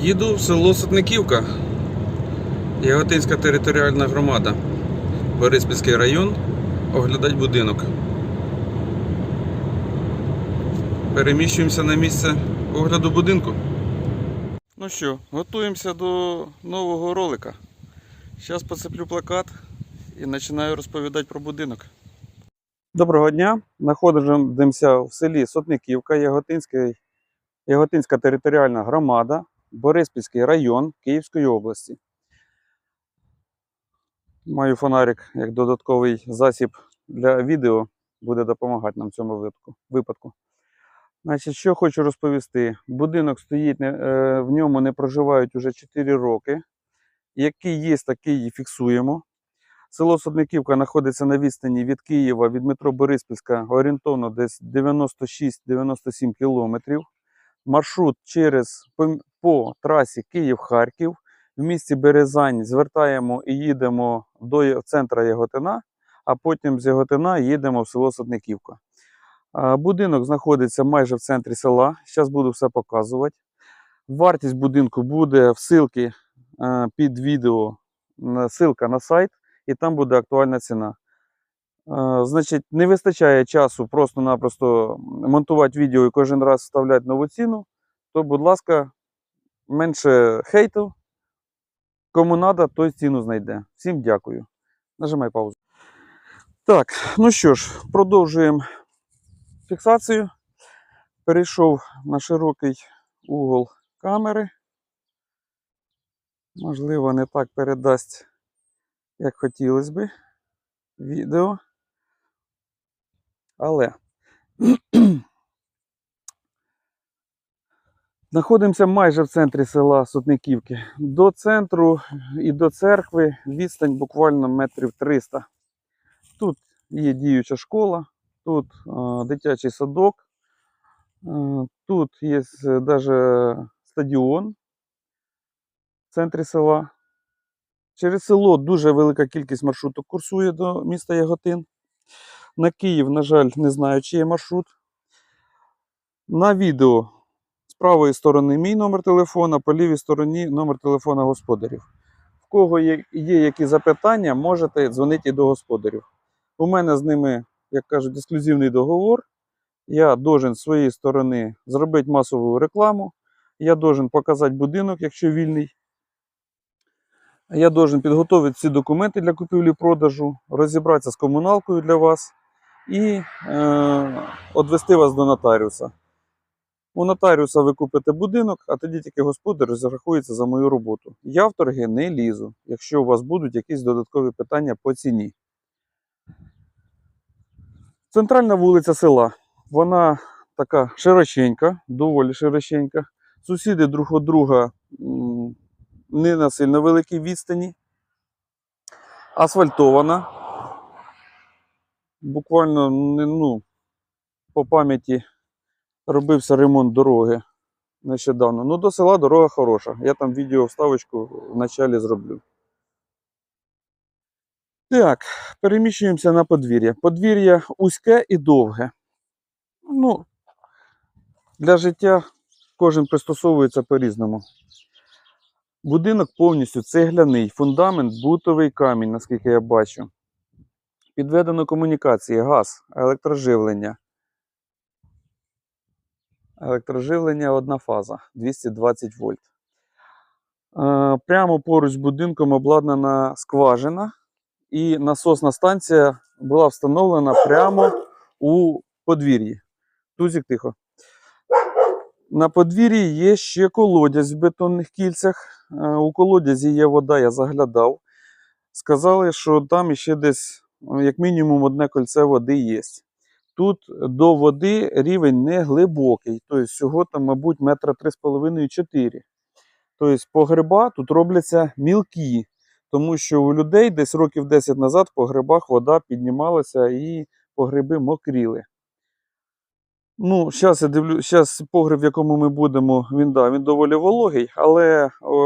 Їду в село Сотниківка, Яготинська територіальна громада, Бориспільський район, оглядать будинок. Переміщуємося на місце огляду будинку. Ну що, готуємося до нового ролика. Зараз поцеплю плакат і починаю розповідати про будинок. Доброго дня! Знаходимося в селі Сотниківка, Яготинський, Яготинська територіальна громада, Бориспільський район Київської області. Маю фонарик як додатковий засіб для відео, буде допомагати нам в цьому випадку-. Значить, що хочу розповісти. Будинок стоїть, е, в ньому не проживають уже 4 роки. Який є, такий і фіксуємо. Село Садниківка знаходиться на відстані від Києва, від метро Бориспільська, орієнтовно десь 96-97 кілометрів. Маршрут через по, трасі Київ-Харків. В місті Березань звертаємо і їдемо до центра Яготина, а потім з Яготина їдемо в село Садниківка. А, Будинок знаходиться майже в центрі села. Зараз буду все показувати. Вартість будинку буде в ссылці е, під відео, ссылка на сайт, і там буде актуальна ціна. Е, Значить, не вистачає часу просто-напросто монтувати відео і кожен раз вставляти нову ціну, то, будь ласка, менше хейту. Кому треба, той ціну знайде. Всім дякую. Нажимай паузу. Так, ну що ж, продовжуємо фіксацію. Перейшов на широкий угол камери. Можливо, не так передасть, як хотілося би відео. Але знаходимося майже в центрі села Сотниківки. До центру і до церкви відстань буквально метрів 300. Тут є діюча школа, тут дитячий садок, тут є навіть стадіон в центрі села. Через село дуже велика кількість маршруток курсує до міста Яготин. На Київ, на жаль, не знаю, чи є маршрут. На відео правої сторони мій номер телефона, по лівій стороні номер телефона господарів. В кого є, є які запитання, можете дзвонити до господарів. У мене з ними, як кажуть, ексклюзивний договор. Я должен з своєї сторони зробити масову рекламу. Я должен показати будинок, якщо вільний. Я должен підготувати всі документи для купівлі-продажу, розібратися з комуналкою для вас і е, відвести вас до нотаріуса. У нотаріуса ви купите будинок, а тоді тільки господар розрахується за мою роботу. Я в торги не лізу, якщо у вас будуть якісь додаткові питання по ціні. Центральна вулиця села. Вона така широченька, доволі широченька. Сусіди друг від друга не на сильно великій відстані. Асфальтована. Буквально ну, по пам'яті робився ремонт дороги нещодавно. Ну, до села дорога хороша. Я там відео вставочку в началі зроблю. Так, переміщуємося на подвір'я. Подвір'я вузьке і довге. Ну, для життя кожен пристосовується по-різному. Будинок повністю цегляний, фундамент бутовий камінь, наскільки я бачу. Підведено комунікації, газ, електроживлення. Електроживлення одна фаза 220 вольт. Е, Прямо поруч з будинком обладнана скважина, і насосна станція була встановлена прямо у подвір'ї. Тузик тихо. На подвір'ї є ще колодязь в бетонних кільцях. Е, У колодязі є вода, я заглядав. Сказали, що там ще десь, як мінімум, одне кольце води є. Тут до води рівень не глибокий. Тобто всього там, мабуть, метра 3,5-4. Тобто погреба тут робляться мілкі, тому що у людей десь років 10 назад в погребах вода піднімалася і погреби мокріли. Ну, зараз я дивлюсь, зараз погреб, в якому ми будемо, він, да, він доволі вологий, але о,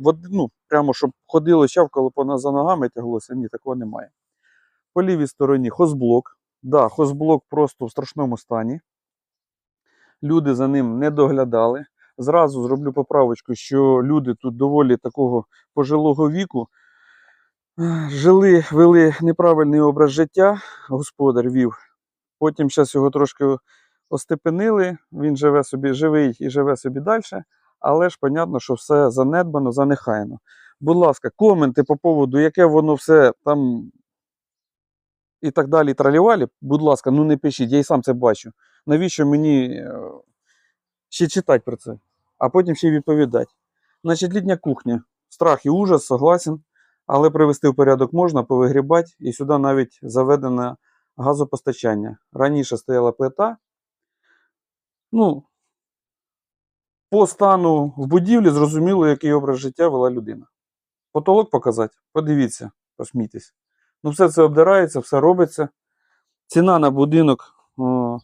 води, ну, прямо щоб ходило, чавкало по нас за ногами тяглося, ні, такого немає. По лівій стороні хозблок. Да, хозблок просто в страшному стані. Люди за ним не доглядали. зразу зроблю поправочку, що люди тут доволі такого пожилого віку жили, вели неправильний образ життя, господар вів. Потім зараз його трошки остепенили, він живе собі, живий і живе собі далі. Але ж понятно, що все занедбано, занехайно. Будь ласка, коменти по поводу, яке воно все там і так далі, тралівалі, будь ласка, ну не пишіть, я і сам це бачу. Навіщо мені е, ще читати про це, а потім ще й відповідати. Значить, літня кухня. Страх і ужас, согласен, але привести в порядок можна, повигрібати, і сюди навіть заведене газопостачання. Раніше стояла плита. Ну, по стану в будівлі зрозуміло, який образ життя вела людина. Потолок показати, подивіться, посмійтесь. Ну, все це обдирається, все робиться. Ціна на будинок о,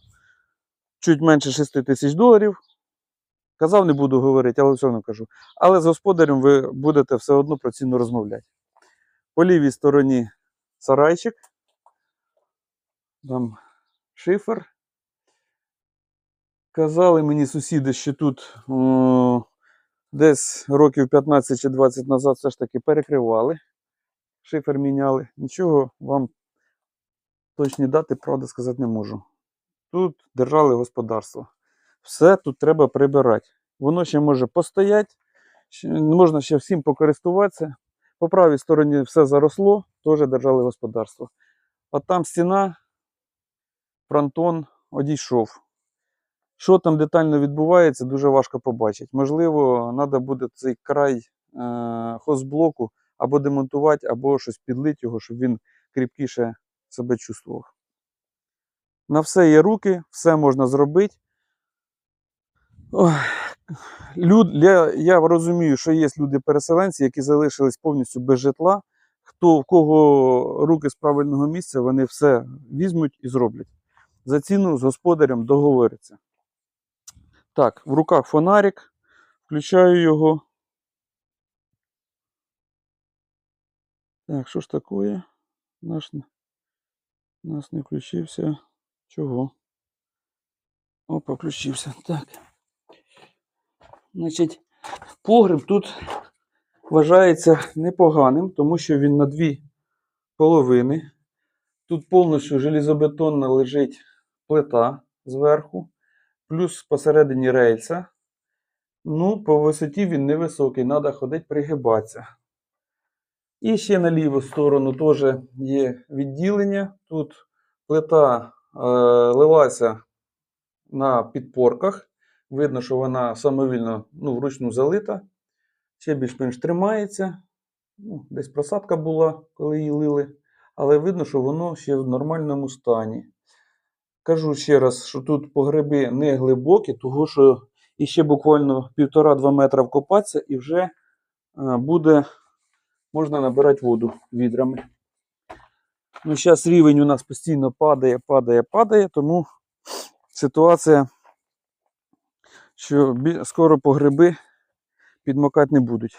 чуть менше 6 тисяч доларів. Казав, не буду говорити, але все одно кажу. Але з господарем ви будете все одно про ціну розмовляти. По лівій стороні сарайчик. Там шифер. Казали мені сусіди, що тут о, десь років 15 чи 20 назад все ж таки перекривали. Шифер міняли. Нічого вам точні дати, правда, сказати не можу. Тут держали господарство. Все тут треба прибирати. Воно ще може постояти, можна ще всім покористуватися. По правій стороні все заросло, теж держали господарство. А там стіна, фронтон одійшов. Що там детально відбувається, дуже важко побачити. Можливо, треба буде цей край е, хозблоку або демонтувати, або щось підлити його, щоб він кріпкіше себе чувствував. На все є руки, все можна зробити. Люд, я, я розумію, що є люди-переселенці, які залишились повністю без житла. Хто в кого руки з правильного місця, вони все візьмуть і зроблять. За ціну з господарем договориться. Так, в руках фонарик. Включаю його. Так, що ж таке? Наш, нас не включився. Чого? Опа, включився. Так. Значить, погреб тут вважається непоганим, тому що він на дві половини. Тут повністю желізобетонна лежить плита зверху, плюс посередині рельса. Ну, по висоті він невисокий, треба ходити пригибатися. І ще на ліву сторону теж є відділення. Тут плита е, лилася на підпорках. Видно, що вона самовільно ну, вручну залита. Ще більш-менш тримається. Ну, десь просадка була, коли її лили. Але видно, що воно ще в нормальному стані. Кажу ще раз, що тут погреби не глибокі, тому що іще буквально 1,5-2 метра вкопатися і вже е, буде можна набирати воду відрами. Ну, зараз рівень у нас постійно падає, падає, падає, тому ситуація, що скоро погреби підмокати не будуть.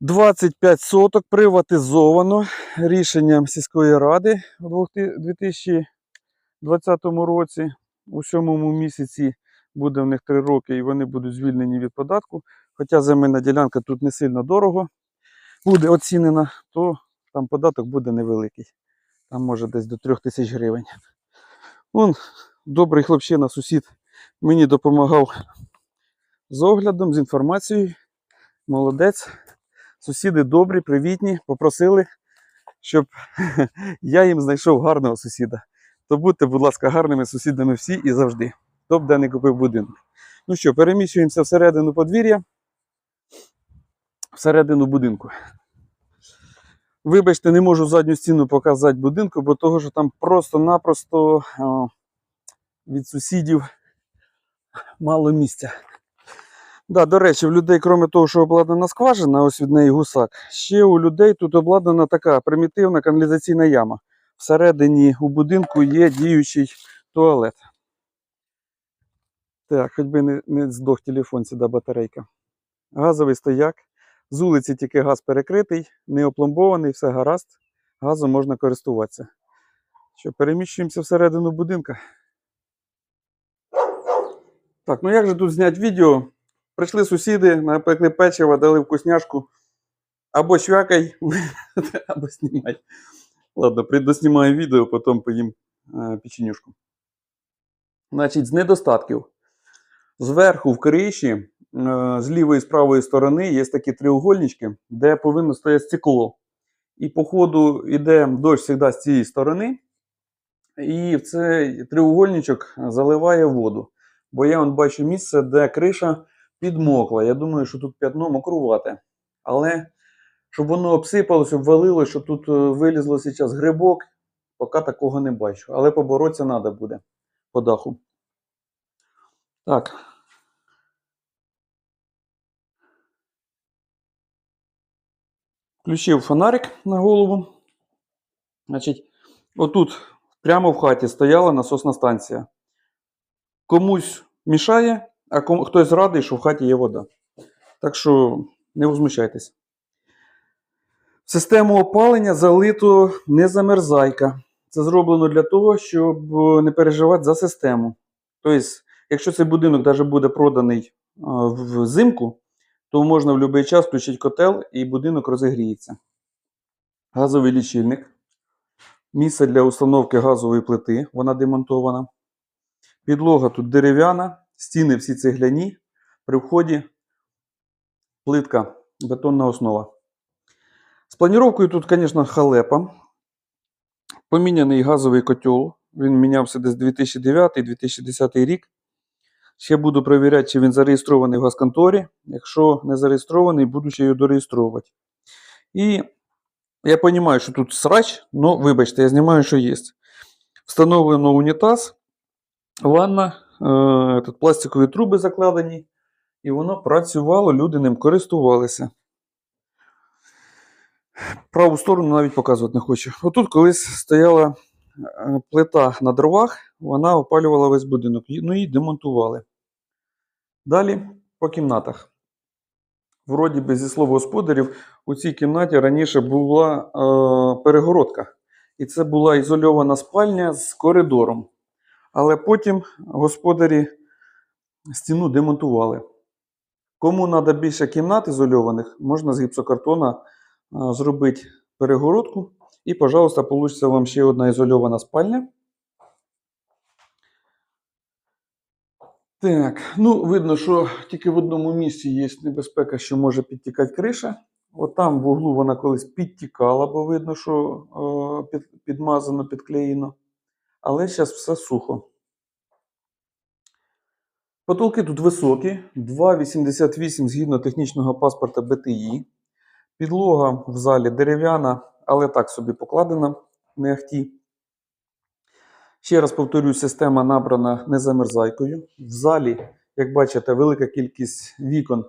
25 соток приватизовано рішенням сільської ради у 2020 році. У сьомому місяці буде в них 3 роки і вони будуть звільнені від податку. Хоча земельна ділянка тут не сильно дорого буде оцінена, то там податок буде невеликий. Там може десь до 3 тисяч гривень. Вон добрий хлопчина, сусід мені допомагав з оглядом, з інформацією. Молодець. Сусіди добрі, привітні, попросили, щоб я їм знайшов гарного сусіда. То будьте, будь ласка, гарними сусідами всі і завжди. Хто б де не купив будинок. Ну що, переміщуємося всередину подвір'я, всередину будинку. Вибачте, не можу задню стіну показати будинку, бо того, що там просто-напросто від сусідів мало місця. Да, до речі, в людей, крім того, що обладнана скважина, ось від неї гусак, ще у людей тут обладнана така примітивна каналізаційна яма. Всередині у будинку є діючий туалет. Так, хоч би не, не здох телефон сюди батарейка. Газовий стояк. З вулиці тільки газ перекритий, не опломбований, все гаразд. Газом можна користуватися. Що, переміщуємося всередину будинка. Так, ну як же тут зняти відео? Прийшли сусіди, напекли печиво, дали вкусняшку. Або швякай, або знімай. Ладно, предоснімаю відео, потім поїм е, печенюшку. Значить, з недостатків. Зверху в криші, з лівої і з правої сторони є такі треугольнички, де повинно стояти стекло. І по ходу йде дощ завжди з цієї сторони, і в цей треугольничок заливає воду. Бо я бачу місце, де криша підмокла. Я думаю, що тут п'ятно мокрувате. Але щоб воно обсипалося, обвалилося, щоб тут е, вилізло зараз грибок, поки такого не бачу. Але поборотися треба буде по даху. Так. Включив фонарик на голову. Значить, отут прямо в хаті стояла насосна станція. Комусь мішає, а кому, хтось радий, що в хаті є вода. Так що не возмущайтесь. Систему опалення залито незамерзайка. Це зроблено для того, щоб не переживати за систему. Тобто, якщо цей будинок навіть буде проданий взимку, то можна в будь-який час включити котел і будинок розігріється. Газовий лічильник. Місце для установки газової плити, вона демонтована. Підлога тут дерев'яна, стіни всі цегляні. При вході плитка, бетонна основа. З планіровкою тут, звісно, халепа. Поміняний газовий котел. Він мінявся десь 2009-2010 рік. Ще буду перевіряти, чи він зареєстрований в газконторі. Якщо не зареєстрований, буду ще його дореєстровувати. І я розумію, що тут срач, але вибачте, я знімаю, що є. Встановлено унітаз, ванна, е, тут пластикові труби закладені, і воно працювало, люди ним користувалися. Праву сторону навіть показувати не хочу. Отут колись стояла е, плита на дровах, вона опалювала весь будинок. Ну її демонтували. Далі по кімнатах. Вроді би, зі слов господарів, у цій кімнаті раніше була е, перегородка. І це була ізольована спальня з коридором. Але потім господарі стіну демонтували. Кому треба більше кімнат ізольованих, можна з гіпсокартона е, зробити перегородку. І, пожалуйста, вийде вам ще одна ізольована спальня. Так, ну видно, що тільки в одному місці є небезпека, що може підтікати криша. От там в углу вона колись підтікала, бо видно, що е, під, підмазано, підклеєно. Але зараз все сухо. Потолки тут високі, 2,88 згідно технічного паспорта BTI. Підлога в залі дерев'яна, але так собі покладена, не ахті. Ще раз повторюю, система набрана незамерзайкою. В залі, як бачите, велика кількість вікон.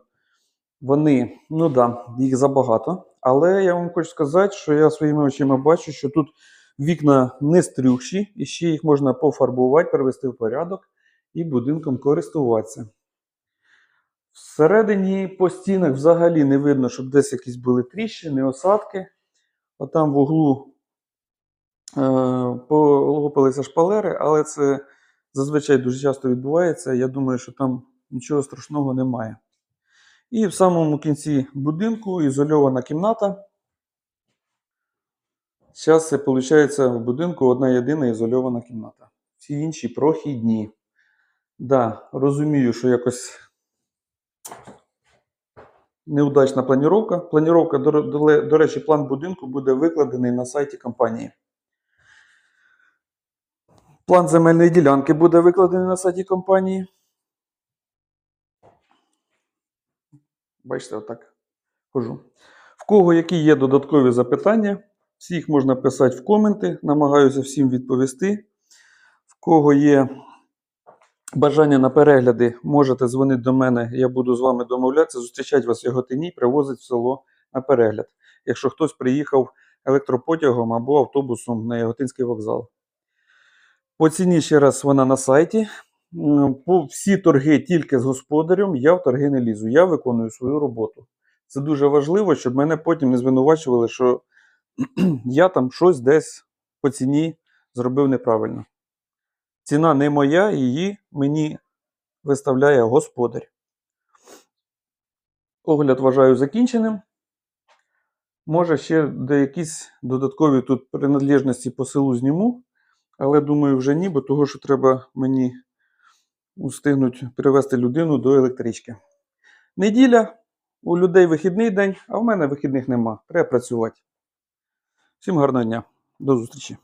Вони, ну да, їх забагато. Але я вам хочу сказати, що я своїми очима бачу, що тут вікна не стрюхші, і ще їх можна пофарбувати, привести в порядок і будинком користуватися. Всередині по стінах взагалі не видно, щоб десь якісь були тріщини, осадки. Отам в углу полопалися шпалери, але це зазвичай дуже часто відбувається. Я думаю, що там нічого страшного немає. І в самому кінці будинку ізольована кімната. Зараз це виходить в будинку одна єдина ізольована кімната. Всі інші прохідні. Да, розумію, що якось неудачна планіровка. Планіровка, до речі, план будинку буде викладений на сайті компанії. План земельної ділянки буде викладений на сайті компанії. Бачите, отак хожу. В кого які є додаткові запитання, всіх можна писати в коменти. Намагаюся всім відповісти. В кого є бажання на перегляди, можете дзвонити до мене, я буду з вами домовлятися, зустрічати вас в Яготині, привозити в село на перегляд. Якщо хтось приїхав електропотягом або автобусом на Яготинський вокзал. По ціні ще раз вона на сайті. По всі торги тільки з господарем, я в торги не лізу. Я виконую свою роботу. Це дуже важливо, щоб мене потім не звинувачували, що я там щось десь по ціні зробив неправильно. Ціна не моя, її мені виставляє господар. Огляд вважаю закінченим. Може, ще якісь додаткові тут принадлежності по селу зніму, але думаю, вже ні, бо того, що треба мені устигнуть привезти людину до електрички. Неділя, у людей вихідний день, а в мене вихідних нема. Треба працювати. Всім гарного дня. До зустрічі.